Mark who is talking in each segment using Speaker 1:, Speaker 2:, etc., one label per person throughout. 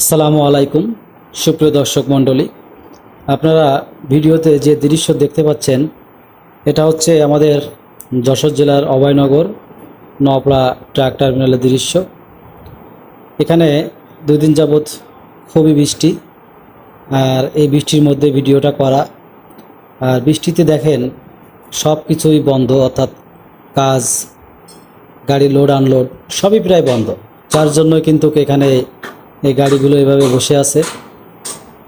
Speaker 1: আসসালামু আলাইকুম, সুপ্রিয় দর্শক মণ্ডলী। আপনারা ভিডিওতে যে দৃশ্য দেখতে পাচ্ছেন, এটা হচ্ছে আমাদের যশোর জেলার অভয়নগর নপড়া ট্রাক টার্মিনালের দৃশ্য। এখানে দুই দিন যাবৎ খুবই বৃষ্টি, আর এই বৃষ্টির মধ্যে ভিডিওটা করা। আর বৃষ্টিতে দেখেন, সব কিছুই বন্ধ, অর্থাৎ কাজ, গাড়ি লোড আনলোড সবই প্রায় বন্ধ। যার জন্য কিন্তু এখানে এই গাড়িগুলো এভাবে বসে আছে।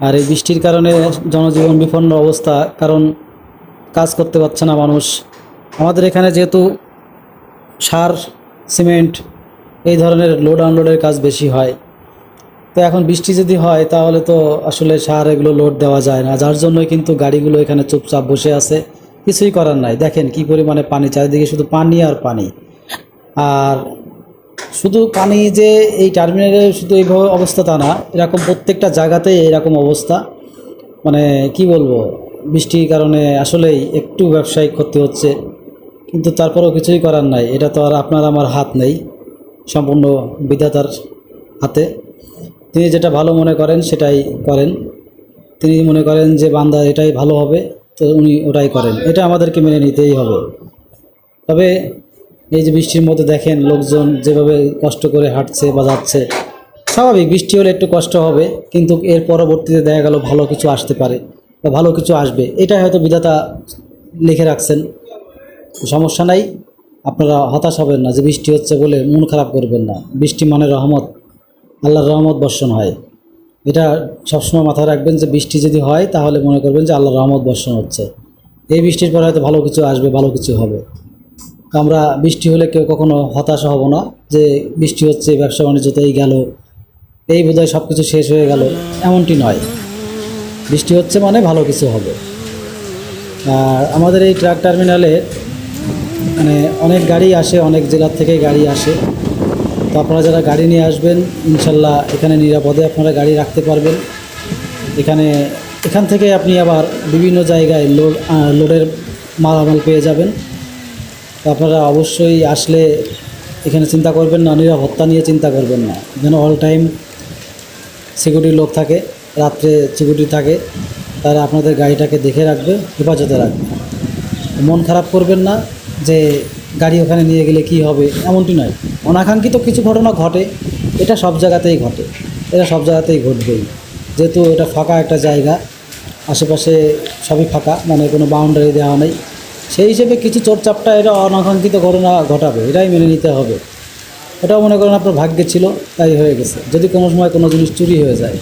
Speaker 1: আর এই বৃষ্টির কারণে জনজীবন বিপন্ন অবস্থা, কারণ কাজ করতে পারছে না মানুষ। আমাদের এখানে যেহেতু সার, সিমেন্ট এই ধরনের লোড আনলোডের কাজ বেশি হয়। তো এখন বৃষ্টি যদি হয়, তাহলে তো আসলে সার এগুলো লোড দেওয়া যায় না। যার জন্যই কিন্তু গাড়িগুলো এখানে চুপচাপ বসে আছে। কিছুই করার নাই। দেখেন কি পরিমাণে পানি, চারিদিকে শুধু পানি আর পানি। আর শুধু পানি যে এই টার্মিনালে শুধু এইভাবে অবস্থা তা না, এরকম প্রত্যেকটা জায়গাতেই এরকম অবস্থা। মানে কি বলব, বৃষ্টির কারণে আসলেই একটু ব্যবসায়িক ক্ষতি হচ্ছে, কিন্তু তারপরেও কিছুই করার নাই। এটা তো আর আপনার আমার হাত নেই, সম্পূর্ণ বিধাতার হাতে। তিনি যেটা ভালো মনে করেন সেটাই করেন। তিনি মনে করেন যে বান্দা এটাই ভালো হবে, তো উনি ওটাই করেন। এটা আমাদেরকে মেনে নিতেই হবে। তবে এই যে বৃষ্টির মধ্যে দেখেন লোকজন যেভাবে কষ্ট করে হাঁটছে বা যাচ্ছে, স্বাভাবিক, বৃষ্টি হলে একটু কষ্ট হবে, কিন্তু এর পরবর্তীতে দেখা গেল ভালো কিছু আসতে পারে বা ভালো কিছু আসবে। এটা হয়তো বিধাতা লিখে রাখছেন। সমস্যা নাই, আপনারা হতাশ হবেন না যে বৃষ্টি হচ্ছে বলে মন খারাপ করবেন না। বৃষ্টি মানে রহমত, আল্লাহর রহমত বর্ষণ হয়। এটা সবসময় মাথায় রাখবেন যে বৃষ্টি যদি হয় তাহলে মনে করবেন যে আল্লাহর রহমত বর্ষণ হচ্ছে। এই বৃষ্টির পরে হয়তো ভালো কিছু আসবে, ভালো কিছু হবে। আমরা বৃষ্টি হলে কেউ কখনো হতাশ হব না যে বৃষ্টি হচ্ছে, ব্যবসা বাণিজ্যতেই গেল, এই বোধহয় সব কিছু শেষ হয়ে গেল, এমনটি নয়। বৃষ্টি হচ্ছে মানে ভালো কিছু হবে। আর আমাদের এই ট্রাক টার্মিনালে মানে অনেক গাড়ি আসে, অনেক জেলার থেকে গাড়ি আসে। তো আপনারা যারা গাড়ি নিয়ে আসবেন, ইনশাল্লাহ এখানে নিরাপদে আপনারা গাড়ি রাখতে পারবেন। এখানে, এখান থেকে আপনি আবার বিভিন্ন জায়গায় লোড লোডের মালামাল পেয়ে যাবেন। আপনারা অবশ্যই আসলে এখানে চিন্তা করবেন না নিরাপত্তা নিয়ে চিন্তা করবেন না। যেন অল টাইম সিকিউরিটির লোক থাকে, রাত্রে সিকিউরিটি থাকে, তারা আপনাদের গাড়িটাকে দেখে রাখবে, হেফাজতে রাখবে। মন খারাপ করবেন না যে গাড়ি ওখানে নিয়ে গেলে কি হবে, এমনটি নয়। অনাকাঙ্ক্ষিত কিছু ঘটনা ঘটে, এটা সব জায়গাতেই ঘটে। এটা সব জায়গাতেই ঘটবেই। যেহেতু এটা ফাঁকা একটা জায়গা, আশেপাশে সবই ফাঁকা মানে কোনো বাউন্ডারি দেওয়া নেই। সেই হিসেবে কিছু চোরচাপটা এরা অনাকাঙ্ক্ষিত ঘটনা ঘটাবে এটাই মেনে নিতে হবে। ওটাও মনে করেন আপনার ভাগ্যে ছিল, তাই হয়ে গেছে। যদি কোনো সময় কোনো জিনিস চুরি হয়ে যায়